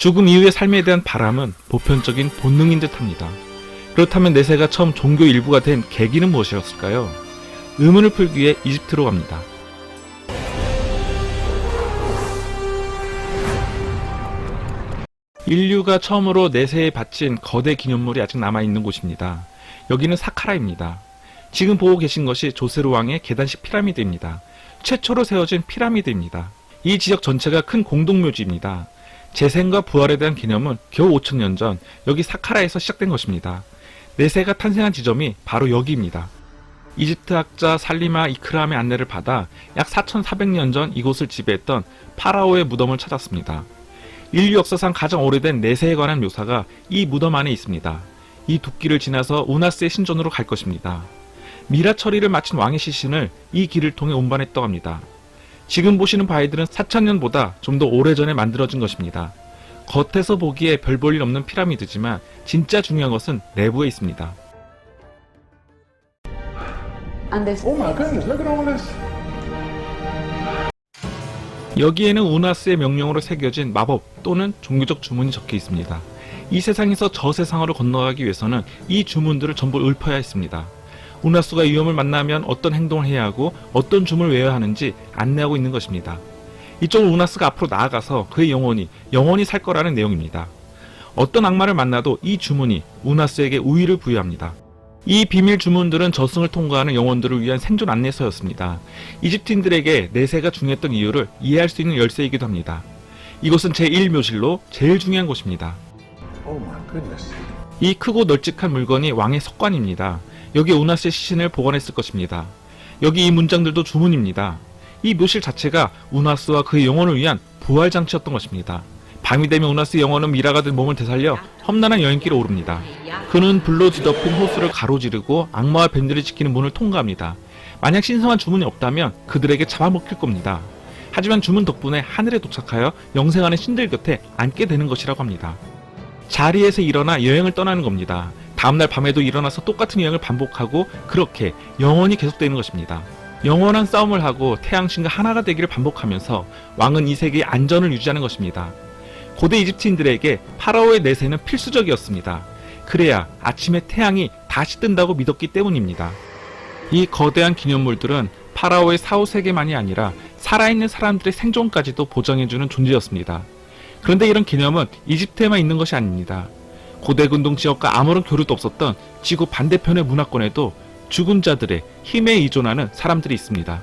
죽음 이후의 삶에 대한 바람은 보편적인 본능인 듯 합니다. 그렇다면 내세가 처음 종교 일부가 된 계기는 무엇이었을까요? 의문을 풀기 위해 이집트로 갑니다. 인류가 처음으로 내세에 바친 거대 기념물이 아직 남아있는 곳입니다. 여기는 사카라입니다. 지금 보고 계신 것이 조세르 왕의 계단식 피라미드입니다. 최초로 세워진 피라미드입니다. 이 지역 전체가 큰 공동묘지입니다. 재생과 부활에 대한 개념은 겨우 5천년 전 여기 사카라에서 시작된 것입니다. 내세가 탄생한 지점이 바로 여기입니다. 이집트 학자 살리마 이크람의 안내를 받아 약 4,400년 전 이곳을 지배했던 파라오의 무덤을 찾았습니다. 인류 역사상 가장 오래된 내세에 관한 묘사가 이 무덤 안에 있습니다. 이 둑길을 지나서 우나스의 신전으로 갈 것입니다. 미라 처리를 마친 왕의 시신을 이 길을 통해 운반했다고 합니다. 지금 보시는 바위들은 4천년보다 좀 더 오래전에 만들어진 것입니다. 겉에서 보기에 별 볼 일 없는 피라미드지만 진짜 중요한 것은 내부에 있습니다. And this Oh my goodness, look at all this. 여기에는 우나스의 명령으로 새겨진 마법 또는 종교적 주문이 적혀 있습니다. 이 세상에서 저 세상으로 건너가기 위해서는 이 주문들을 전부 읊어야 했습니다. 우나스가 위험을 만나면 어떤 행동을 해야 하고 어떤 주문을 외워야 하는지 안내하고 있는 것입니다. 이쪽은 우나스가 앞으로 나아가서 그의 영혼이 영원히 살 거라는 내용입니다. 어떤 악마를 만나도 이 주문이 우나스에게 우위를 부여합니다. 이 비밀 주문들은 저승을 통과하는 영혼들을 위한 생존 안내서였습니다. 이집트인들에게 내세가 중요했던 이유를 이해할 수 있는 열쇠이기도 합니다. 이곳은 제1묘실로 제일 중요한 곳입니다. Oh. 이 크고 널찍한 물건이 왕의 석관입니다. 여기 우나스의 시신을 보관했을 것입니다. 여기 이 문장들도 주문입니다. 이 묘실 자체가 우나스와 그의 영혼을 위한 부활 장치였던 것입니다. 밤이 되면 우나스의 영혼은 미라가 된 몸을 되살려 험난한 여행길을 오릅니다. 그는 불로 뒤덮인 호수를 가로지르고 악마와 뱀들이 지키는 문을 통과합니다. 만약 신성한 주문이 없다면 그들에게 잡아먹힐 겁니다. 하지만 주문 덕분에 하늘에 도착하여 영생하는 신들 곁에 앉게 되는 것이라고 합니다. 자리에서 일어나 여행을 떠나는 겁니다. 다음날 밤에도 일어나서 똑같은 여행을 반복하고 그렇게 영원히 계속되는 것입니다. 영원한 싸움을 하고 태양신과 하나가 되기를 반복하면서 왕은 이 세계의 안전을 유지하는 것입니다. 고대 이집트인들에게 파라오의 내세는 필수적이었습니다. 그래야 아침에 태양이 다시 뜬다고 믿었기 때문입니다. 이 거대한 기념물들은 파라오의 사후 세계만이 아니라 살아있는 사람들의 생존까지도 보장해주는 존재였습니다. 그런데 이런 개념은 이집트에만 있는 것이 아닙니다. 고대 근동 지역과 아무런 교류도 없었던 지구 반대편의 문화권에도 죽은 자들의 힘에 의존하는 사람들이 있습니다.